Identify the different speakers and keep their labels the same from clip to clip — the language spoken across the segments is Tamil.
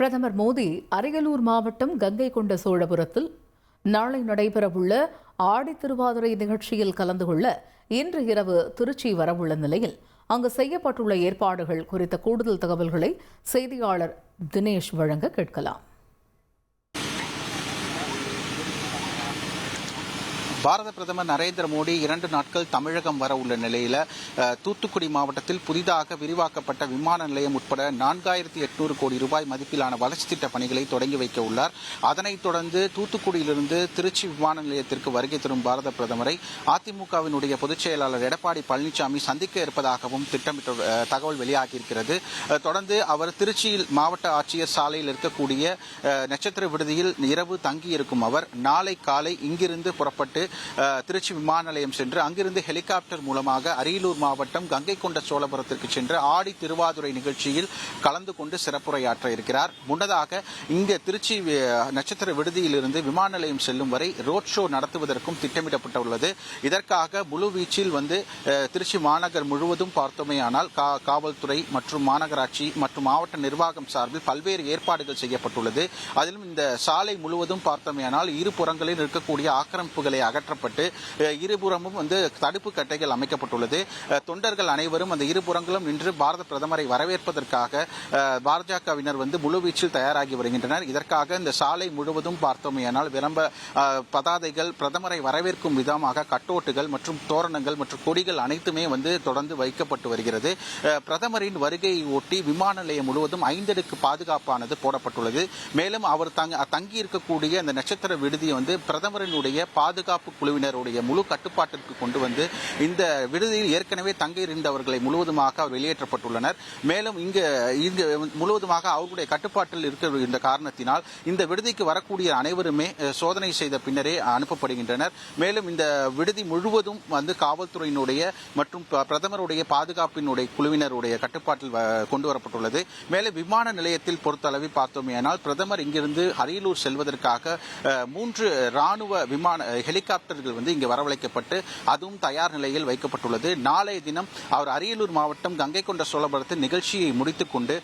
Speaker 1: பிரதமர் மோடி அரியலூர் மாவட்டம் கங்கை கொண்ட சோழபுரத்தில் நாளை நடைபெறவுள்ள ஆடி திருவாதிரை நிகழ்ச்சியில் கலந்து கொள்ள இன்று இரவு திருச்சி வரவுள்ள நிலையில் அங்கு செய்யப்பட்டுள்ள ஏற்பாடுகள் குறித்த கூடுதல் தகவல்களை செய்தியாளர் தினேஷ் வழங்க கேட்கலாம்.
Speaker 2: பாரத பிரதமர் நரேந்திர மோடி இரண்டு நாட்கள் தமிழகம் வர உள்ள நிலையில் தூத்துக்குடி மாவட்டத்தில் புதிதாக விரிவாக்கப்பட்ட விமான நிலையம் உட்பட நான்காயிரத்தி எட்நூறு கோடி ரூபாய் மதிப்பிலான வளர்ச்சி திட்ட பணிகளை தொடங்கி வைக்க உள்ளார். அதனைத் தொடர்ந்து தூத்துக்குடியிலிருந்து திருச்சி விமான நிலையத்திற்கு வருகை தரும் பாரத பிரதமரை அதிமுகவினுடைய பொதுச் செயலாளர் எடப்பாடி பழனிசாமி சந்திக்க இருப்பதாகவும் திட்டமிட்ட தகவல் வெளியாகியிருக்கிறது. தொடர்ந்து அவர் திருச்சியில் மாவட்ட ஆட்சியர் சாலையில் இருக்கக்கூடிய நட்சத்திர விடுதியில் இரவு தங்கியிருக்கும் அவர் நாளை காலை இங்கிருந்து புறப்பட்டு திருச்சி விமான நிலையம் சென்று அங்கிருந்து ஹெலிகாப்டர் மூலமாக அரியலூர் மாவட்டம் கங்கை கொண்ட சோழபுரத்திற்கு சென்று ஆடி திருவாதுரை நிகழ்ச்சியில் கலந்து கொண்டு சிறப்புரையாற்ற இருக்கிறார். முன்னதாக இங்க திருச்சி நட்சத்திர விடுதியிலிருந்து விமான நிலையம் செல்லும் வரை ரோட் ஷோ நடத்துவதற்கும் திட்டமிடப்பட்டுள்ளது. இதற்காக முழு வீச்சில் வந்து திருச்சி மாநகர் முழுவதும் பார்த்தோமேயானால் காவல்துறை மற்றும் மாநகராட்சி மற்றும் மாவட்ட நிர்வாகம் சார்பில் பல்வேறு ஏற்பாடுகள் செய்யப்பட்டுள்ளது. அதிலும் இந்த சாலை முழுவதும் பார்த்தோமேயானால் இரு புறங்களில் இருக்கக்கூடிய ஆக்கிரமிப்புகளை அகற்றப்பட்டு இருபுறமும் வந்து தடுப்பு கட்டைகள் அமைக்கப்பட்டுள்ளது. தொண்டர்கள் அனைவரும் அந்த இருபுறங்களும் நின்று பாரத பிரதமரை வரவேற்பதற்காக பாஜகவினர் வந்து முழுவீச்சில் தயாராகி வருகின்றனர். இதற்காக இந்த சாலை முழுவதும் பார்த்தோமேயானால் விளம்ப பதாதைகள் பிரதமரை வரவேற்கும் விதமாக கட்டோட்டுகள் மற்றும் தோரணங்கள் மற்றும் கொடிகள் அனைத்துமே வந்து தொடர்ந்து வைக்கப்பட்டு வருகிறது. பிரதமரின் வருகையை ஒட்டி விமான நிலையம் முழுவதும் ஐந்தடுக்கு பாதுகாப்பானது போடப்பட்டுள்ளது. மேலும் அவர் தங்க தங்கி இருக்கக்கூடிய அந்த நட்சத்திர விடுதியை வந்து பிரதமரினுடைய பாதுகாப்பு குழுவினருடைய முழு கட்டுப்பாட்டிற்கு கொண்டு வந்து இந்த விடுதியில் ஏற்கனவே தங்கி இருந்தவர்களை முழுவதுமாக அவர் வெளியேற்றப்பட்டுள்ளனர். மேலும் இங்கு இங்கு முழுவதுமாக அவர்களுடைய கட்டுப்பாட்டில் இருக்கின்ற காரணத்தினால் இந்த விடுதிக்கு வரக்கூடிய அனைவருமே சோதனை செய்த பின்னரே அனுப்பப்படுகின்றனர். மேலும் இந்த விடுதி முழுவதும் வந்து காவல்துறையினுடைய மற்றும் பிரதமருடைய பாதுகாப்பினுடைய குழுவினருடைய கட்டுப்பாட்டில் கொண்டு வரப்பட்டுள்ளது. மேலும் விமான நிலையத்தில் பொறுத்தளவில் பார்த்தோமேனால் பிரதமர் இங்கிருந்து அரியலூர் செல்வதற்காக மூன்று ராணுவ விமான ஹெலிகாப்டர் ஹெலிகாப்டர்கள் வந்து இங்கே வரவழைக்கப்பட்டு அதுவும் தயார் நிலையில் வைக்கப்பட்டுள்ளது. நாளைய தினம் அவர் அரியலூர் மாவட்டம் கங்கை கொண்ட சோழபுரத்தில் நிகழ்ச்சியை முடித்துக்கொண்டு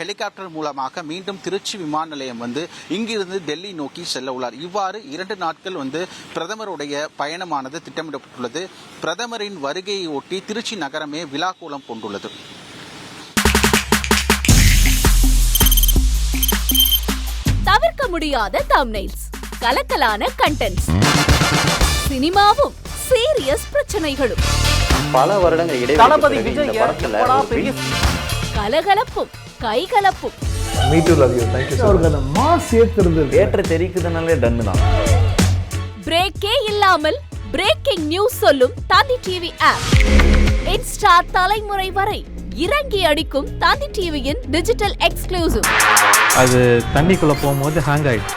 Speaker 2: ஹெலிகாப்டர் மூலமாக மீண்டும் திருச்சி விமான நிலையம் வந்து இங்கிருந்து டெல்லி நோக்கி செல்ல உள்ளார். இவ்வாறு இரண்டு நாட்கள் வந்து பிரதமருடைய பயணமானது திட்டமிடப்பட்டுள்ளது. பிரதமரின் வருகையை ஒட்டி திருச்சி நகரமே விழாக்கோலம் கொண்டுள்ளது.
Speaker 3: தவிர்க்க முடியாத தம்னைல்ஸ் கலக்கலான கண்டென்ட்ஸ் சினிமாவும் சீரியஸ் பிரச்சனைகளும்.
Speaker 4: பல வருடங்கள் இடைவெளி
Speaker 5: விஜய்
Speaker 4: படத்துல
Speaker 3: கலகலப்பும் கைகலப்பும்.
Speaker 6: Me too love you thank you அவருக்கு அந்த மாஸ் ஏத்துறது
Speaker 4: தேட்டர் தெரிக்குதுனாலே டன்னு தான்.
Speaker 3: பிரேக்கே இல்லாமல் பிரேக்கிங் நியூஸ் சொல்லும் தந்தி டிவி ஆப் இன்ஸ்டா தலைமுறை வரை இறங்கி அடிக்கும் தந்தி டிவியின் டிஜிட்டல் எக்ஸ்க்ளூசிவ்
Speaker 7: அது தண்ணிக்குள்ள போகும்போது ஹேங் ஆயிடுச்சு.